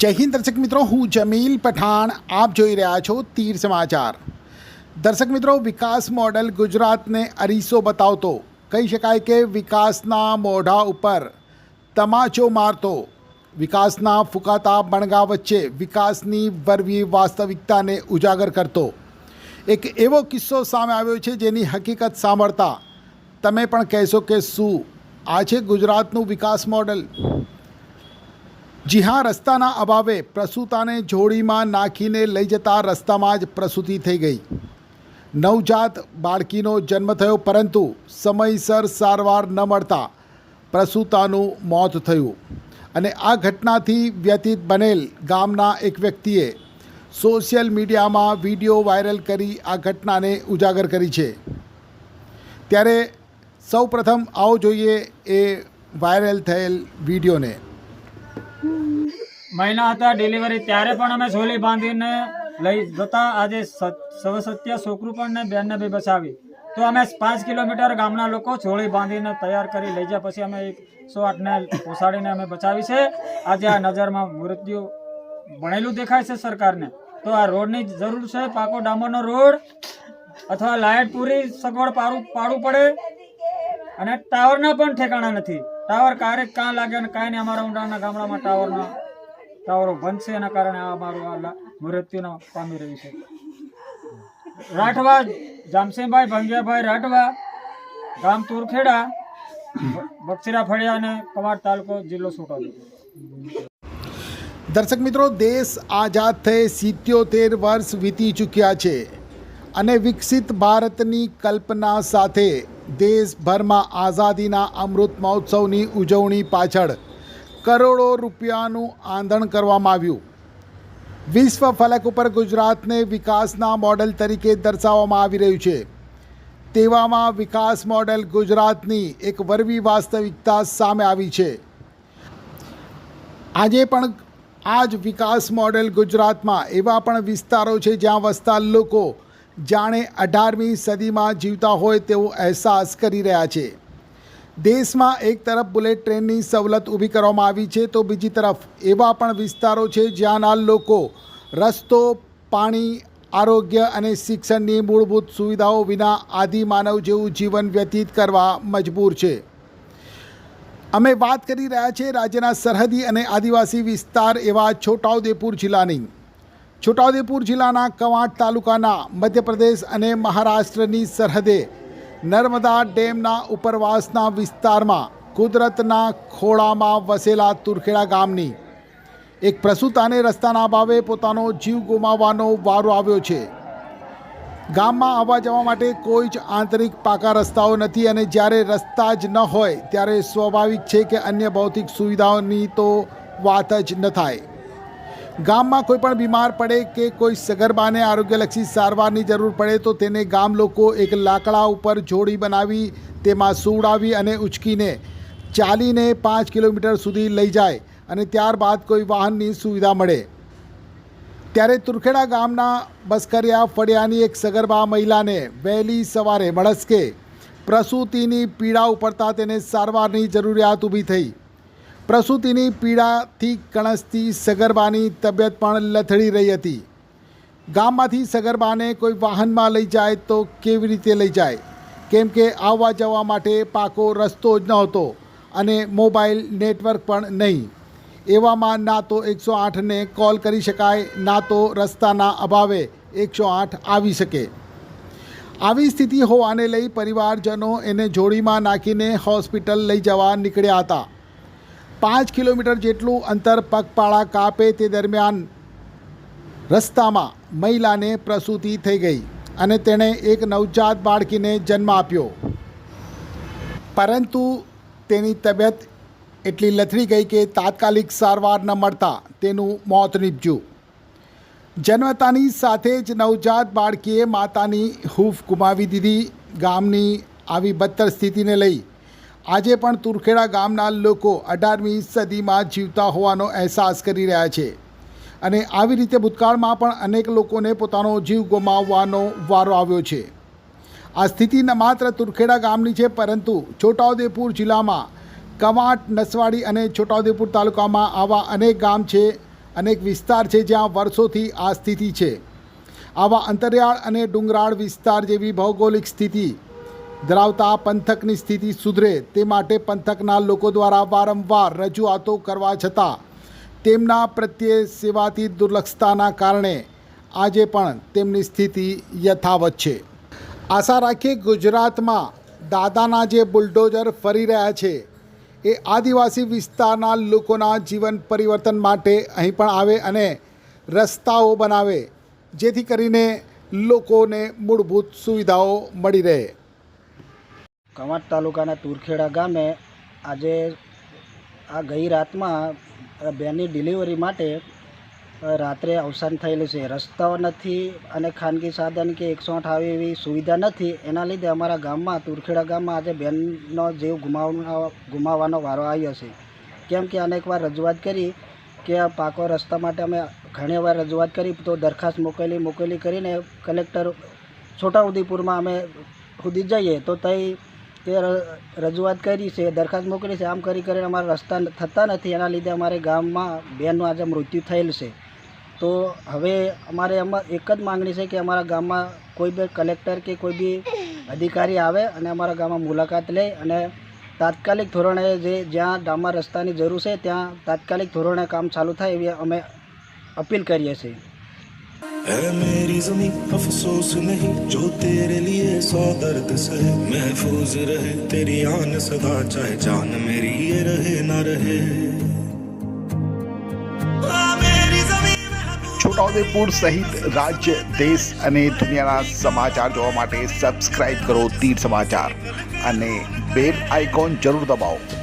જય હિન્દ દર્શક મિત્રો, હું જમીલ પઠાણ. આપ જોઈ રહ્યા છો તીર સમાચાર. દર્શક મિત્રો, વિકાસ મોડલ ગુજરાતને અરીસો બતાવતો. કહી શકાય કે વિકાસના મોઢા ઉપર તમાચો મારતો. વિકાસના ફૂંકાતા બણગા વચ્ચે વિકાસની વરવી વાસ્તવિકતાને ઉજાગર કરતો. એક એવો કિસ્સો સામે આવ્યો છે જેની હકીકત સાંભળતા તમે પણ કહેશો કે શું? આ છે ગુજરાતનું વિકાસ મોડેલ. જી હા રસ્તાના અભાવે પ્રસૂતાને જોડીમાં નાખીને લઈ જતા રસ્તામાં જ પ્રસૂતિ થઈ ગઈ. નવજાત બાળકીનો જન્મ થયો, પરંતુ સમયસર સારવાર ન મળતા પ્રસૂતાનું મોત થયું અને આ ઘટનાથી વ્યતીત બનેલ ગામના એક વ્યક્તિએ સોશિયલ મીડિયામાં વીડિયો વાયરલ કરી આ ઘટનાને ઉજાગર કરી છે. ત્યારે સૌ પ્રથમ આવો જોઈએ એ વાયરલ થયેલ વિડીયોને. મહિના હતા ડિલિવરી ત્યારે પણ અમે છોલી બાંધીને લઈ જતા. આજે સવસત્ય છોકરું પણ ને બેનને બી બચાવી. તો અમે પાંચ કિલોમીટર ગામના લોકો છોળી બાંધીને તૈયાર કરી લઈ ગયા. પછી અમે એકસો આઠને પોસાડીને અમે બચાવી છે. આજે આ નજરમાં મૃત્યુ ભણેલું દેખાય છે સરકારને. તો આ રોડની જરૂર છે. પાકો ડામરનો રોડ અથવા લાઇટ પૂરી સગવડ પાડું, પાડવું પડે. અને ટાવરના પણ ઠેકાણા નથી. ટાવર ક્યારેક કાં લાગે અને કાંઈ નહીં. અમારા ઊંડાના ગામડામાં ટાવરના ટાવરો બંધ એના કારણે આ મારું આ મૃત્યુનો પામી રહ્યું છે. રાઠવા જામસિંહભાઈ ભંગિયાભાઈ રાઠવા, ગામ તુરખેડા બક્ષીરા ફળિયા અને કવાડ તાલુકો જિલ્લો છોટાઉદેપુર દર્શક મિત્રો, દેશ આઝાદ થઈ સિત્યોતેર વર્ષ વીતી ચૂક્યા છે અને વિકસિત ભારતની કલ્પના સાથે દેશભરમાં આઝાદીના અમૃત મહોત્સવની ઉજવણી પાછળ કરોડો રૂપિયાનું આંધણ કરવામાં આવ્યું. વિશ્વ ફલક ઉપર ગુજરાતને વિકાસના મોડેલ તરીકે દર્શાવવામાં આવી રહ્યું છે. તેવામાં વિકાસ મોડેલ ગુજરાતની એક વરવી વાસ્તવિકતા સામે આવી છે. આજે પણ આ જ વિકાસ મોડેલ ગુજરાતમાં એવા પણ વિસ્તારો છે જ્યાં વસતા લોકો જાણે અઢારમી સદીમાં જીવતા હોય તેવો અહેસાસ કરી રહ્યા છે. દેશમાં એક તરફ બુલેટ ટ્રેનની સવલત ઊભી કરવામાં આવી છે, તો બીજી તરફ એવા પણ વિસ્તારો છે જ્યાંના લોકો રસ્તો, પાણી, આરોગ્ય અને શિક્ષણની મૂળભૂત સુવિધાઓ વિના આદિમાનવ જેવું જીવન વ્યતીત કરવા મજબૂર છે. અમે વાત કરી રહ્યા છીએ રાજ્યના સરહદી અને આદિવાસી વિસ્તાર એવા છોટાઉદેપુર જિલ્લાની. છોટાઉદેપુર જિલ્લાના કવાંટ તાલુકાના મધ્યપ્રદેશ અને મહારાષ્ટ્રની સરહદે નર્મદા ડેમના ઉપરવાસના વિસ્તારમાં કુદરતના ખોળામાં વસેલા તુરખેડા ગામની એક પ્રસૂતાને રસ્તાના અભાવે પોતાનો જીવ ગુમાવવાનો વારો આવ્યો છે. ગામમાં આવવા જવા માટે કોઈ જ આંતરિક પાકા રસ્તાઓ નથી અને જ્યારે રસ્તા જ ન હોય ત્યારે સ્વાભાવિક છે કે અન્ય ભૌતિક સુવિધાઓની તો વાત જ ન થાય. ગામમાં કોઈ પણ બીમાર પડે કે કોઈ સગર્ભાને આરોગ્યલક્ષી સારવારની જરૂર પડે તો તેને ગામ લોકો એક લાકડા ઉપર જોડી બનાવી તેમાં સુવડાવી અને ઉચકીને ચાલીને પાંચ કિલોમીટર સુધી લઈ જાય અને ત્યારબાદ કોઈ વાહનની સુવિધા મળે. ત્યારે તુરખેડા ગામના બસ્કરિયા ફળિયાની એક સગર્ભા મહિલાને વહેલી સવારે મળસ્કે પ્રસૂતિની પીડા ઉપડતા તેને સારવારની જરૂરિયાત ઊભી થઈ. પ્રસૂતિની પીડાથી કણસતી સગર્ભાની તબિયત પણ લથડી રહી હતી. ગામમાંથી સગર્ભાને કોઈ વાહનમાં લઈ જાય તો કેવી રીતે લઈ જાય? કેમ કે આવવા જવા માટે પાકો રસ્તો જ નહોતો અને મોબાઈલ નેટવર્ક પણ નહીં. એવામાં ના તો એકસો આઠને કોલ કરી શકાય, ના તો રસ્તાના અભાવે એકસો આઠ આવી શકે. આવી સ્થિતિ હોવાને લઈ પરિવારજનો એને જોડીમાં નાખીને હોસ્પિટલ લઈ જવા નીકળ્યા હતા. પાંચ કિલોમીટર જેટલું અંતર પગપાળા કાપે તે દરમિયાન રસ્તામાં મહિલાને પ્રસૂતિ થઈ ગઈ અને તેણે એક નવજાત બાળકીને જન્મ આપ્યો. પરંતુ તેની તબિયત એટલી લથડી ગઈ કે તાત્કાલિક સારવાર ન મળતા તેનું મોત નીપજ્યું. જન્મતાની સાથે જ નવજાત બાળકીએ માતાની હૂફ ગુમાવી દીધી. ગામની આવી બદતર સ્થિતિને લઈ આજે પણ તુરખેડા ગામના લોકો અઢારમી સદીમાં જીવતા હોવાનો અહેસાસ કરી રહ્યા છે. અને આવી રીતે ભૂતકાળમાં પણ અનેક લોકોને પોતાનો જીવ ગુમાવવાનો વારો આવ્યો છે. આ સ્થિતિ ન માત્ર તુરખેડા ગામની છે, પરંતુ છોટાઉદેપુર જિલ્લામાં, કવાંટ, નસવાડી અને છોટાઉદેપુર તાલુકામાં આવા અનેક ગામ છે, અનેક વિસ્તાર છે જ્યાં વર્ષોથી આ સ્થિતિ છે. આવા અંતરિયાળ અને ડુંગરાળ વિસ્તાર જેવી ભૌગોલિક સ્થિતિ ધરાવતા પંથકની સ્થિતિ સુધરે તે માટે પંથકના લોકો દ્વારા વારંવાર રજૂઆતો કરવા છતાં તેમના પ્રત્યે સેવાથી દુર્લક્ષતાના કારણે આજે પણ તેમની સ્થિતિ યથાવત છે. આશા રાખીએ ગુજરાતમાં દાદાના જે બુલડોઝર ફરી રહ્યા છે, એ આદિવાસી વિસ્તારના લોકોના જીવન પરિવર્તન માટે અહીં પણ આવે અને રસ્તાઓ બનાવે, જેથી કરીને લોકોને મૂળભૂત સુવિધાઓ મળી રહે. કવાંટ તાલુકાના તુરખેડા ગામે આજે આ ગઈ રાતમાં બેનની ડિલિવરી માટે રાત્રે અવસાન થયેલું છે. રસ્તાઓ નથી અને ખાનગી સાધન કે એકસો આઠ આવી એવી સુવિધા નથી. એના લીધે અમારા ગામમાં, તુરખેડા ગામમાં આજે બેનનો જીવ ગુમાવવાનો ગુમાવવાનો વારો આવ્યો છે. કેમ કે અનેકવાર રજૂઆત કરી કે આ પાકો રસ્તા માટે અમે ઘણી વાર રજૂઆત કરી, તો દરખાસ્ત મોકલી મોકલી કરીને કલેક્ટર છોટાઉદેપુરમાં અમે સુધી જઈએ તો તઈ તે રજૂઆત કરી છે, દરખાસ્ત મોકલી છે, આમ કરી કરીને અમારા રસ્તા થતા નથી. એના લીધે અમારે ગામમાં બેનનું આજે મૃત્યુ થયેલ છે. તો હવે અમારે એમાં એક જ માગણી છે કે અમારા ગામમાં કોઈ બી કલેક્ટર કે કોઈ બી અધિકારી આવે અને અમારા ગામમાં મુલાકાત લે અને તાત્કાલિક ધોરણે જે જ્યાં ગામમાં રસ્તાની જરૂર છે, ત્યાં તાત્કાલિક ધોરણે કામ ચાલુ થાય એવી અમે અપીલ કરીએ છીએ. है मेरी जमीन अफसोस नहीं जो तेरे लिए सौ दर्द सहे महफूज रहे तेरी आन सदा चाहे जान मेरी ये रहे ना रहे हाँ, मेरी जमीन है तू છોટાઉદેપુર સહિત રાજ્ય દેશ અને દુનિયાના સમાચાર જોવા માટે સબસ્ક્રાઇબ કરો તીર સમાચાર અને બેલ આઇકોન જરૂર દબાવો